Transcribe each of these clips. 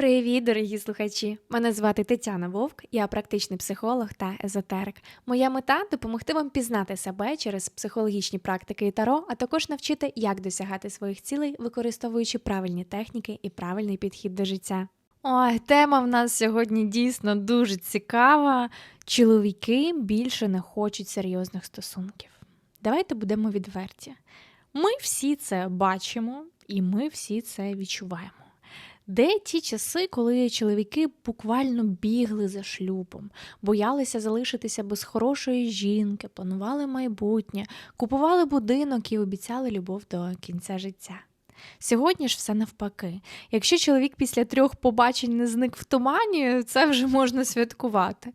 Привіт, дорогі слухачі! Мене звати Тетяна Вовк, я практичний психолог та езотерик. Моя мета допомогти вам пізнати себе через психологічні практики і таро, а також навчити, як досягати своїх цілей, використовуючи правильні техніки і правильний підхід до життя. Ой, тема в нас сьогодні дійсно дуже цікава. Чоловіки більше не хочуть серйозних стосунків. Давайте будемо відверті. Ми всі це бачимо, і ми всі це відчуваємо. Де ті часи, коли чоловіки буквально бігли за шлюбом, боялися залишитися без хорошої жінки, планували майбутнє, купували будинок і обіцяли любов до кінця життя? Сьогодні ж все навпаки. Якщо чоловік після трьох побачень не зник в тумані, це вже можна святкувати.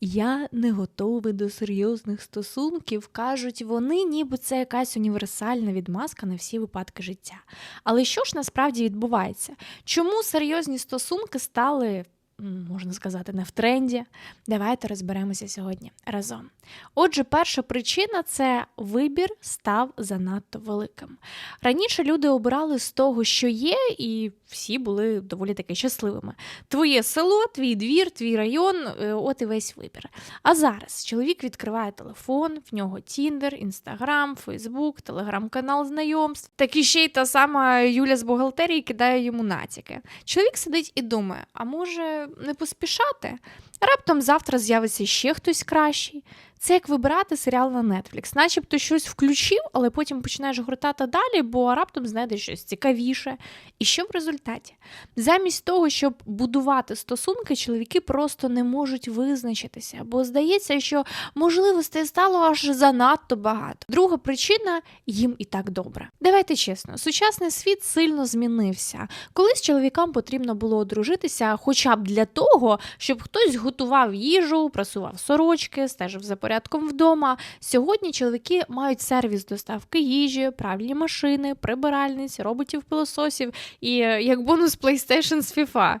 Я не готовий до серйозних стосунків, кажуть вони, ніби це якась універсальна відмазка на всі випадки життя. Але що ж насправді відбувається? Чому серйозні стосунки стали, можна сказати, не в тренді? Давайте розберемося сьогодні разом. Отже, перша причина це вибір став занадто великим. Раніше люди обирали з того, що є, і всі були доволі таки щасливими. Твоє село, твій двір, твій район е, от і весь вибір. А зараз чоловік відкриває телефон, в нього Тіндер, Інстаграм, Фейсбук, телеграм-канал знайомств. Так і ще й та сама Юля з бухгалтерії кидає йому натяки. Чоловік сидить і думає: а може не поспішати? Раптом завтра з'явиться ще хтось кращий. Це як вибирати серіал на Netflix. Начебто щось включив, але потім починаєш гортати далі, бо раптом знайдеш щось цікавіше. І що в результаті? Замість того, щоб будувати стосунки, чоловіки просто не можуть визначитися, бо здається, що можливостей стало аж занадто багато. Друга причина їм і так добре. Давайте чесно, сучасний світ сильно змінився. Колись чоловікам потрібно було одружитися, хоча б для того, щоб хтось готував їжу, прасував сорочки, стежив за порядком вдома. Сьогодні чоловіки мають сервіс доставки їжі, правильні машини, прибиральниць, роботів пилососів і е, як бонус PlayStation з FIFA.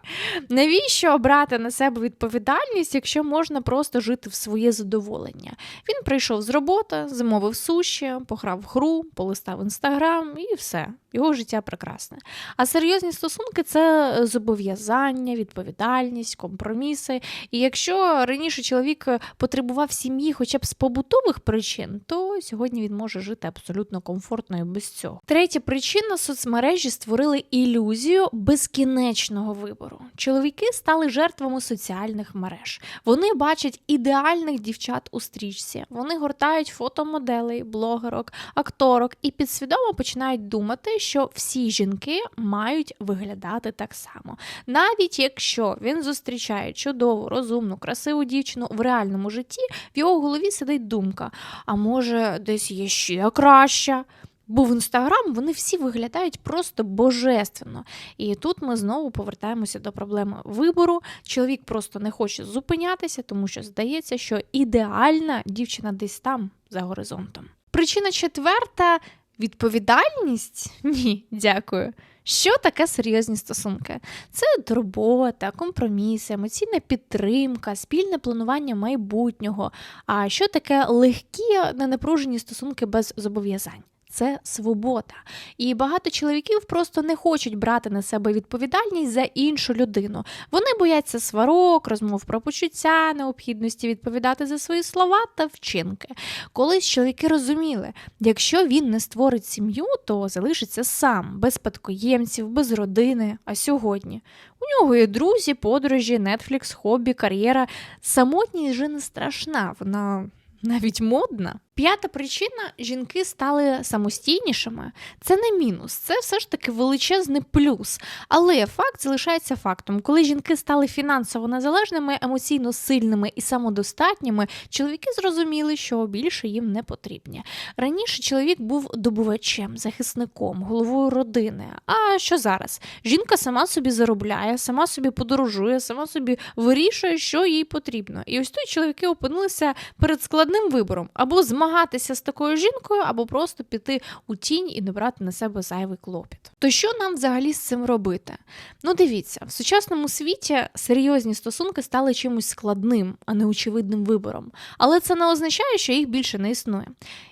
Навіщо брати на себе відповідальність, якщо можна просто жити в своє задоволення? Він прийшов з роботи, замовив суші, пограв в гру, полистав інстаграм і все. Його життя прекрасне. А серйозні стосунки це зобов'язання, відповідальність, компроміси. І якщо раніше чоловік потребував сім'ї хоча б з побутових причин, то сьогодні він може жити абсолютно комфортно і без цього. Третя причина соцмережі створили ілюзію безкінечного вибору. Чоловіки стали жертвами соціальних мереж. Вони бачать ідеальних дівчат у стрічці. Вони гортають фото моделей, блогерок, акторок і підсвідомо починають думати, що всі жінки мають виглядати так само. Навіть якщо він зустрічає чудову, розумну, красиву дівчину в реальному житті, в його голові сидить думка: а може, десь є ще краща? Бо в інстаграм вони всі виглядають просто божественно. І тут ми знову повертаємося до проблеми вибору. Чоловік просто не хоче зупинятися, тому що здається, що ідеальна дівчина десь там за горизонтом. Причина четверта відповідальність? Ні, дякую. Що таке серйозні стосунки? Це турбота, компроміси, емоційна підтримка, спільне планування майбутнього. А що таке легкі, ненапружені стосунки без зобов'язань? Це свобода. І багато чоловіків просто не хочуть брати на себе відповідальність за іншу людину. Вони бояться сварок, розмов про почуття, необхідності відповідати за свої слова та вчинки. Колись чоловіки розуміли, якщо він не створить сім'ю, то залишиться сам, без спадкоємців, без родини. А сьогодні у нього є друзі, подорожі, нетфлікс, хобі, кар'єра. Самотність же не страшна, вона навіть модна. П'ята причина жінки стали самостійнішими. Це не мінус, це все ж таки величезний плюс. Але факт залишається фактом. Коли жінки стали фінансово незалежними, емоційно сильними і самодостатніми, чоловіки зрозуміли, що більше їм не потрібні. Раніше чоловік був добувачем, захисником, головою родини. А що зараз? Жінка сама собі заробляє, сама собі подорожує, сама собі вирішує, що їй потрібно. І ось тут чоловіки опинилися перед складним вибором або змагатися змагатися з такою жінкою, або просто піти у тінь і не брати на себе зайвий клопіт. То що нам взагалі з цим робити? Ну, дивіться, в сучасному світі серйозні стосунки стали чимось складним, а не очевидним вибором. Але це не означає, що їх більше не існує.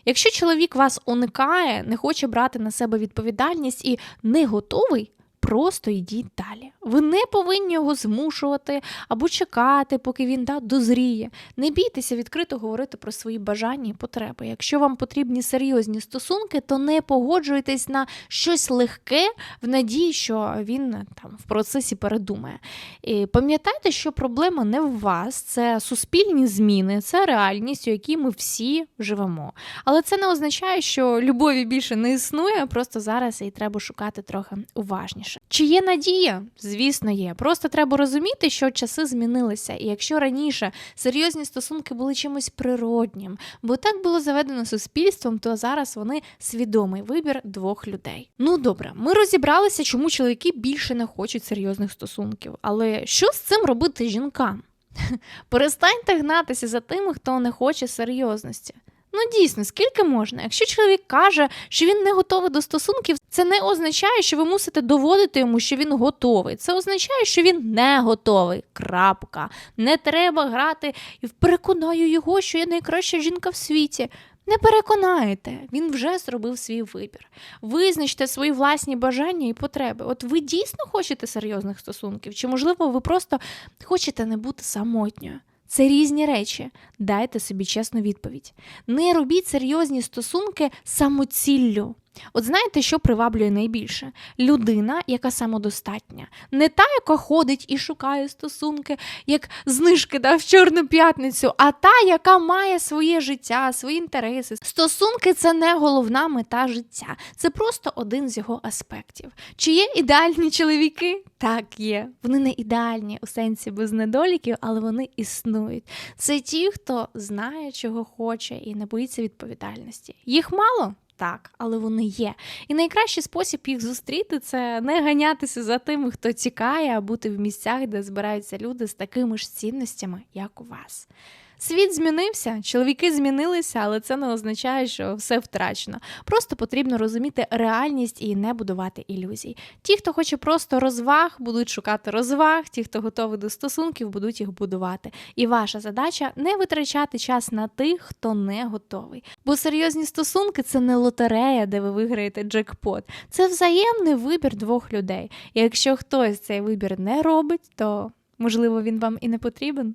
Якщо чоловік вас уникає, не хоче брати на себе відповідальність і не готовий. Просто йдіть далі. Ви не повинні його змушувати або чекати, поки він да, дозріє. Не бійтеся відкрито говорити про свої бажання і потреби. Якщо вам потрібні серйозні стосунки, то не погоджуйтесь на щось легке в надії, що він там в процесі передумає. І пам'ятайте, що проблема не в вас, це суспільні зміни, це реальність, у якій ми всі живемо. Але це не означає, що любові більше не існує, просто зараз її треба шукати трохи уважніше. Чи є надія? Звісно, є. Просто треба розуміти, що часи змінилися, і якщо раніше серйозні стосунки були чимось природнім, бо так було заведено суспільством, то зараз вони свідомий вибір двох людей. Ну добре, ми розібралися, чому чоловіки більше не хочуть серйозних стосунків. Але що з цим робити жінкам? Перестаньте гнатися за тими, хто не хоче серйозності. Ну дійсно, скільки можна? Якщо чоловік каже, що він не готовий до стосунків, це не означає, що ви мусите доводити йому, що він готовий. Це означає, що він не готовий. Крапка. Не треба грати і переконаю його, що я найкраща жінка в світі. Не переконаєте, він вже зробив свій вибір. Визначте свої власні бажання і потреби. От ви дійсно хочете серйозних стосунків, чи, можливо, ви просто хочете не бути самотньою. Це різні речі. Дайте собі чесну відповідь. Не робіть серйозні стосунки самоціллю. От знаєте, що приваблює найбільше? Людина, яка самодостатня, не та, яка ходить і шукає стосунки, як знижки да, в Чорну п'ятницю, а та, яка має своє життя, свої інтереси. Стосунки це не головна мета життя, це просто один з його аспектів. Чи є ідеальні чоловіки? Так, є. Вони не ідеальні у сенсі без недоліків, але вони існують. Це ті, хто знає, чого хоче, і не боїться відповідальності. Їх мало? Так, але вони є. І найкращий спосіб їх зустріти це не ганятися за тими, хто тікає, а бути в місцях, де збираються люди з такими ж цінностями, як у вас. Світ змінився, чоловіки змінилися, але це не означає, що все втрачено. Просто потрібно розуміти реальність і не будувати ілюзій. Ті, хто хоче просто розваг, будуть шукати розваг, ті, хто готовий до стосунків, будуть їх будувати. І ваша задача не витрачати час на тих, хто не готовий. Бо серйозні стосунки це не лотерея, де ви виграєте джекпот. Це взаємний вибір двох людей. І якщо хтось цей вибір не робить, то можливо він вам і не потрібен.